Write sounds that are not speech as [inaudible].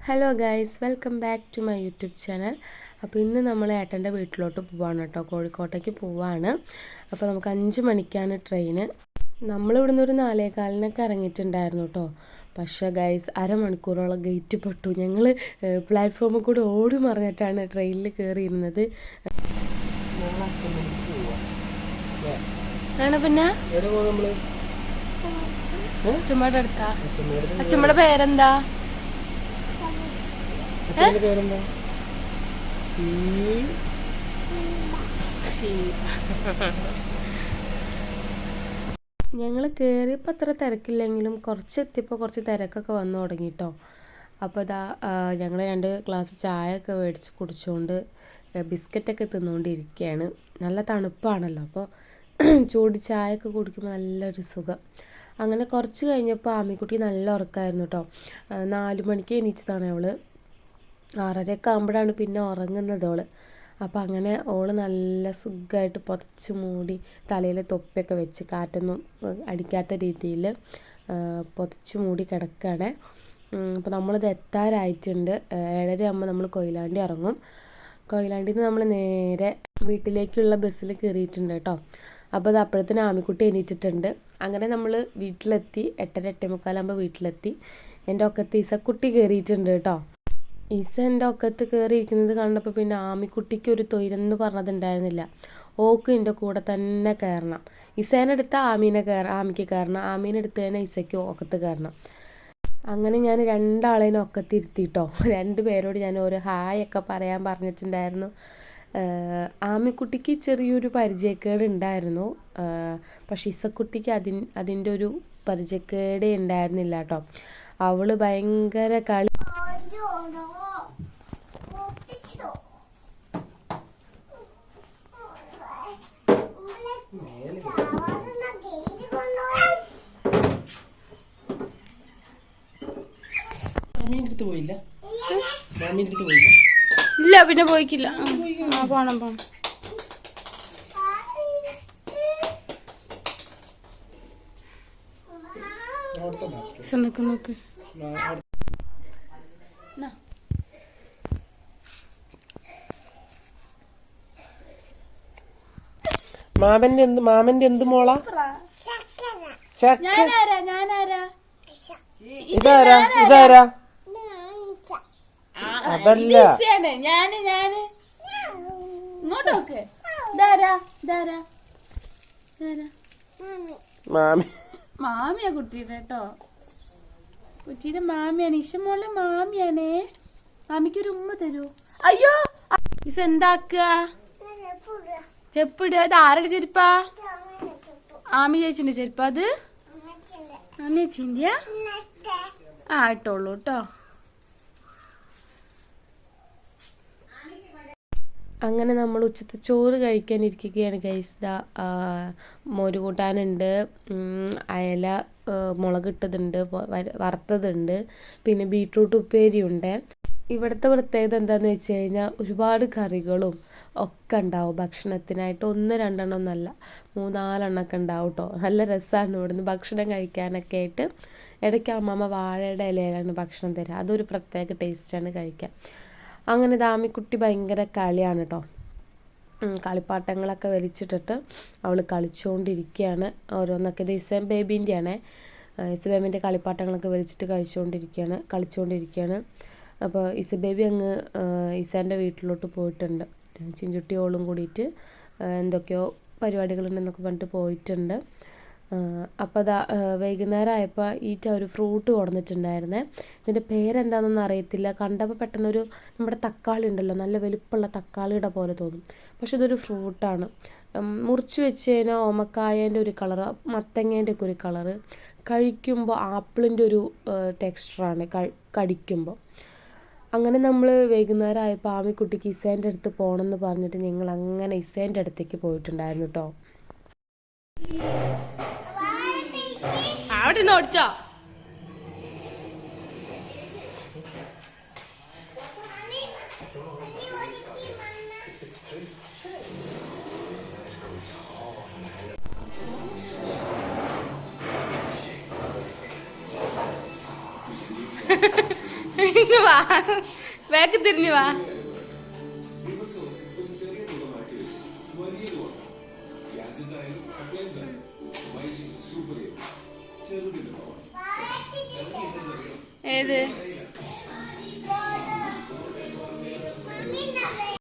Hello guys welcome back to my YouTube channel അപ്പോൾ ഇന്ന് നമ്മൾ ഏട്ടന്റെ വീട്ടിലോട്ട് പോവാണ് കേട്ടോ. കോഴിക്കോട്ടേക്ക് പോവാണ്. അപ്പോൾ നമുക്ക് അഞ്ച് മണിക്കാണ് ട്രെയിന് നമ്മളിവിടുന്ന് ഒരു നാലേകാലിനൊക്കെ ഇറങ്ങിയിട്ടുണ്ടായിരുന്നു കേട്ടോ. പക്ഷേ ഗൈസ് അരമണിക്കൂറോളം ഗേറ്റ് പെട്ടു. ഞങ്ങൾ പ്ലാറ്റ്ഫോമിൽ കൂടെ ഓടി മറിഞ്ഞിട്ടാണ് ട്രെയിനിൽ കയറിയിരുന്നത് ആണ് പിന്നെ? അച്ഛമ്മയുടെ അടുത്താ? അച്ഛമ്മയുടെ പേരെന്താ? ഞങ്ങൾ കയറിയപ്പോൾ അത്ര തിരക്കില്ലെങ്കിലും കുറച്ച് എത്തിയപ്പോൾ കുറച്ച് തിരക്കൊക്കെ വന്നു തുടങ്ങി കേട്ടോ അപ്പോൾ ഇതാ ഞങ്ങൾ രണ്ട് ഗ്ലാസ് ചായ ഒക്കെ മേടിച്ച് കുടിച്ചുകൊണ്ട് ബിസ്ക്കറ്റൊക്കെ തിന്നുകൊണ്ടിരിക്കുകയാണ് നല്ല തണുപ്പാണല്ലോ അപ്പോൾ ചൂട് ചായ ഒക്കെ കുടിക്കുമ്പോൾ നല്ലൊരു സുഖം. അങ്ങനെ കുറച്ച് കഴിഞ്ഞപ്പോൾ ആമിക്കുട്ടി നല്ല ഉറക്കമായിരുന്നു കേട്ടോ നാല് മണിക്ക് എണീച്ചതാണ് അവൾ ആറരയൊക്കെ ആകുമ്പോഴാണ് പിന്നെ ഉറങ്ങുന്നത് ഓൾ. അപ്പോൾ അങ്ങനെ ഓൾ നല്ല സുഖമായിട്ട് പുതച്ച് മൂടി തലയിൽ തൊപ്പിയൊക്കെ വെച്ച് കാറ്റൊന്നും അടിക്കാത്ത രീതിയിൽ പുതച്ച് മൂടി കിടക്കുകയാണ് അപ്പോൾ നമ്മളിത് എത്താറായിട്ടുണ്ട്. ഏഴര ആകുമ്പോൾ നമ്മൾ കൊയിലാണ്ടി ഇറങ്ങും. കൊയിലാണ്ടിയിൽ നിന്ന് നമ്മൾ നേരെ വീട്ടിലേക്കുള്ള ബസ്സിൽ കയറിയിട്ടുണ്ട് കേട്ടോ. അപ്പോൾ അത് അപ്പോഴത്തേനും ആമിക്കുട്ടി എണീറ്റിട്ടുണ്ട്. അങ്ങനെ നമ്മൾ വീട്ടിലെത്തി എട്ടര എട്ടേ മുക്കാലാകുമ്പോൾ വീട്ടിലെത്തി. എന്റെ ഒക്കത്ത് ഇസക്കുട്ടി കയറിയിട്ടുണ്ട് കേട്ടോ. ഇസ എന്റെ ഒക്കത്ത് കയറിയിരിക്കുന്നത് കണ്ടപ്പോൾ പിന്നെ ആമിക്കുട്ടിക്ക് ഒരു തൊയിലെന്ന് പറഞ്ഞതുണ്ടായിരുന്നില്ല. ഓക്ക് എന്റെ കൂടെ തന്നെ കയറണം. ഇസേനെടുത്ത ആമീനെ കയറ ആമിക്ക് കയറണം. ആമീനെടുത്ത് തന്നെ ഇസയ്ക്ക് ഒക്കത്ത് കയറണം. അങ്ങനെ ഞാൻ രണ്ടാളേനെ ഒക്കത്തിരുത്തിട്ടോ [laughs] രണ്ട് പേരോട് ഞാൻ ഒരു ഹായ് ഒക്കെ പറയാൻ പറഞ്ഞിട്ടുണ്ടായിരുന്നു. ആമിക്കുട്ടിക്ക് ചെറിയൊരു പരിചയക്കേട് ഉണ്ടായിരുന്നു. പക്ഷേ ഇസക്കുട്ടിക്ക് അതിൻ അതിന്റെ ഒരു പരിചയക്കേടേ ഉണ്ടായിരുന്നില്ല കേട്ടോ. അവൾ ഭയങ്കര കളി അടുത്ത് പോയില്ല. മാമീന്റെ അടുത്ത് പോയില്ല. ഇല്ല പിന്നെ പോയിക്കില്ല. ആ പോണം പോണം. നോക്ക് അവിടെ- മാമന്റെ എന്ത് മാമന്റെ എന്ത് മോളാ? ചക്ക ഞാനാരാ ഞാനാരാ? ഇതാരാ? ഇതാരാ? അതല്ല. ഇസയാണ് ഞാൻ ഞാൻ. ഇങ്ങോട്ട് നോക്ക്. ഇതാരാ? ഇതാരാ? ഇതാരാ? മാമി. മാമിയാ കുട്ടിയുടെ കേട്ടോ. കുട്ടിയുടെ മാമിയാണ് ഇഷമോളെ മാമിയാണേ. മാമിക്ക് ഒരു ഉമ്മ തരൂ. അയ്യോ ഇസ എന്താക്കുക? ചെപ്പിടുക. അത് ആരുടെ ചെരുപ്പാ? ആമി ചേച്ചിന്റെ ചെരുപ്പാ അത്? ആമി ചേച്ചിന്റെയാ? ആ ഇട്ടോളൂ കേട്ടോ അങ്ങനെ നമ്മൾ ഉച്ചത്തെ ചോറ് കഴിക്കാനിരിക്കുകയാണ് ഗൈസ് ദാ മോര് കൂട്ടാനുണ്ട് അയല മുളകിട്ടതുണ്ട് വറുത്തതുണ്ട് പിന്നെ ബീട്രൂട്ട് ഉപ്പേരിയുണ്ട്. ഇവിടുത്തെ പ്രത്യേകത എന്താണെന്ന് വെച്ച് കഴിഞ്ഞാൽ ഒരുപാട് കറികളും ഒക്കെ ഉണ്ടാവും. ഭക്ഷണത്തിനായിട്ട് ഒന്ന് രണ്ടെണ്ണം ഒന്നല്ല മൂന്നാലെണ്ണമൊക്കെ ഉണ്ടാവും കേട്ടോ നല്ല രസമാണ് ഇവിടുന്ന് ഭക്ഷണം കഴിക്കാനൊക്കെ ആയിട്ട്. ഇടയ്ക്ക് അമ്മമ്മ വാഴയുടെ ഇലയിലാണ് ഭക്ഷണം തരിക അതൊരു പ്രത്യേക ടേസ്റ്റാണ് കഴിക്കാൻ. അങ്ങനെ ദാമിക്കുട്ടി ഭയങ്കര കളിയാണ് കേട്ടോ കളിപ്പാട്ടങ്ങളൊക്കെ വലിച്ചിട്ടിട്ട് അവൾ കളിച്ചുകൊണ്ടിരിക്കുകയാണ് ഓരോന്നൊക്കെ ഇത് ഇസേം ബേബീന്റെ ആണേ ഇസബേബിന്റെ കളിപ്പാട്ടങ്ങളൊക്കെ വലിച്ചിട്ട് കഴിച്ചുകൊണ്ടിരിക്കുകയാണ് കളിച്ചുകൊണ്ടിരിക്കുകയാണ് അപ്പോൾ ഇസ ബേബി അങ്ങ് ഇസാന്റെ വീട്ടിലോട്ട് പോയിട്ടുണ്ട്. ചിഞ്ചുട്ടിയോളും കൂടിയിട്ട് എന്തൊക്കെയോ പരിപാടികളുണ്ടെന്നൊക്കെ പറഞ്ഞിട്ട് പോയിട്ടുണ്ട്. അപ്പോൾ അതാ വൈകുന്നേരം ആയപ്പോൾ ഈറ്റ ഒരു ഫ്രൂട്ട് കൊടുന്നിട്ടുണ്ടായിരുന്നേ. ഇതിന്റെ പേരെന്താണെന്നൊന്നും അറിയത്തില്ല. കണ്ടപ്പോൾ പെട്ടെന്നൊരു നമ്മുടെ തക്കാളി ഉണ്ടല്ലോ നല്ല വലുപ്പമുള്ള തക്കാളിയുടെ പോലെ തോന്നും. പക്ഷെ ഇതൊരു ഫ്രൂട്ടാണ്. മുറിച്ച് വെച്ച് കഴിഞ്ഞാൽ ഓമക്കായേന്റെ ഒരു കളറ് മത്തങ്ങേന്റെ ഒക്കെ ഒരു കളറ്. കഴിക്കുമ്പോൾ ആപ്പിളിന്റെ ഒരു ടെക്സ്ചറാണ് കടിക്കുമ്പോൾ അങ്ങനെ നമ്മൾ വൈകുന്നേരം ആയപ്പോൾ ആമിക്കുട്ടിക്ക് ഇസേന്റെ അടുത്ത് പോകണമെന്ന് പറഞ്ഞിട്ട് ഞങ്ങൾ അങ്ങനെ ഇസേന്റെ അടുത്തേക്ക് പോയിട്ടുണ്ടായിരുന്നു കേട്ടോ നിന്ന് ഓടിച്ചോ. [laughs] ഇങ്ങ് വാ. ബാക്ക് തിരിഞ്ഞു വാ. Değmedi.